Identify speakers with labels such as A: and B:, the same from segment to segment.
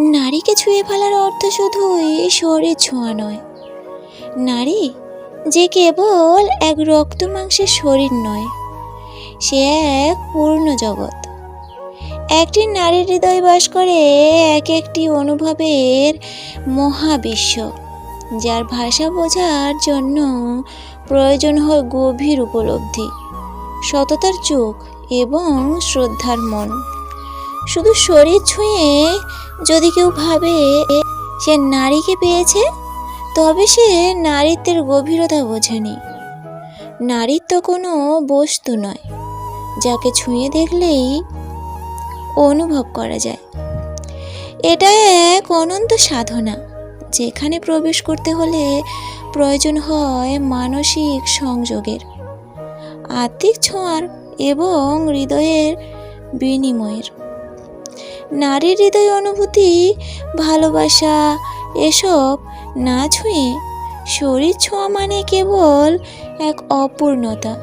A: নারীকে ছুঁয়ে ফেলার অর্থ শুধুই শরীর ছোঁয়া নয়। নারী যে কেবল এক রক্ত মাংসের শরীর নয়, সে এক পূর্ণ জগৎ। একটি নারীর হৃদয় বাস করে এক একটি অনুভবের মহাবিশ্ব, যার ভাষা বোঝার জন্য প্রয়োজন হয় গভীর উপলব্ধি, সততার চোখ এবং শ্রদ্ধার মন। শুধু শরীর ছুঁয়ে যদি কেউ ভাবে সে নারীকে পেয়েছে, তবে সে নারীত্বের গভীরতা বোঝেনি। নারীত্ব কোনো বস্তু নয়, যাকে ছুঁয়ে দেখলেই অনুভব করা যায়। এটা এক অনন্ত সাধনা, যেখানে প্রবেশ করতে হলে প্রয়োজন হয় মানসিক সংযোগের, আত্মিক ছোঁয়ার এবং হৃদয়ের বিনিময়ের। নারীর হৃদয় অনুভূতি, ভালোবাসা, এসব না ছুঁয়ে শরীর ছোঁয়া মানে কেবল এক অপূর্ণতা,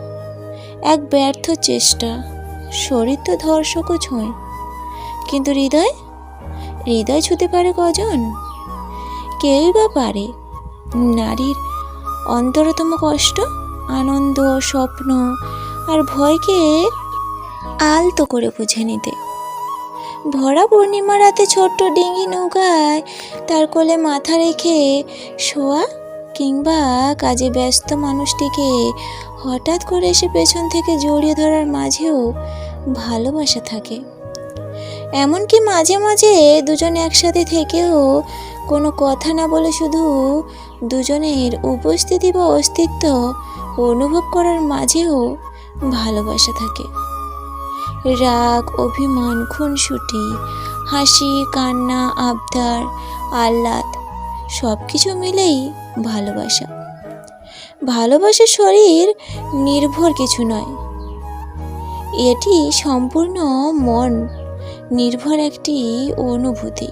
A: এক ব্যর্থ চেষ্টা। শরীর তো ধর্ষকও ছোঁয়। কিন্তু হৃদয়? হৃদয় ছুঁতে পারে কজন? কেউই বা পারে। নারীর অন্তরতম কষ্ট, আনন্দ, স্বপ্ন আর ভয়কে আলতো করে বুঝে নিতে। ভরা পূর্ণিমা রাতে ছোট্ট ডিঙ্গি নৌকায় তার কোলে মাথা রেখে শোয়া কিংবা কাজে ব্যস্ত মানুষটিকে হঠাৎ করে এসে পেছন থেকে জড়িয়ে ধরার মাঝেও ভালোবাসা থাকে। এমনকি মাঝে মাঝে দুজন একসাথে থেকেও কোনো কথা না বলে শুধু দুজনের উপস্থিতি বা অস্তিত্ব অনুভব করার মাঝেও ভালোবাসা থাকে। রাগ, অভিমান, খুনসুটি, হাসি, কান্না, আবদার, আহ্লাদ সব কিছু মিলেই ভালোবাসা। ভালোবাসা শরীর নির্ভর কিছু নয়। এটি সম্পূর্ণ মন, নির্ভর একটি অনুভূতি।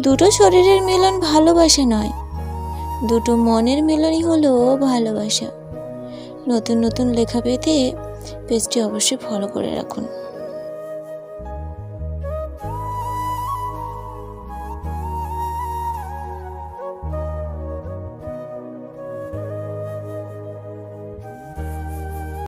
A: দুটো শরীরের মিলন ভালোবাসা নয়, দুটো মনের মিলনই হলো ভালোবাসা। নতুন নতুন লেখা পেতে পেজটি অবশ্যই ফলো করে রাখুন।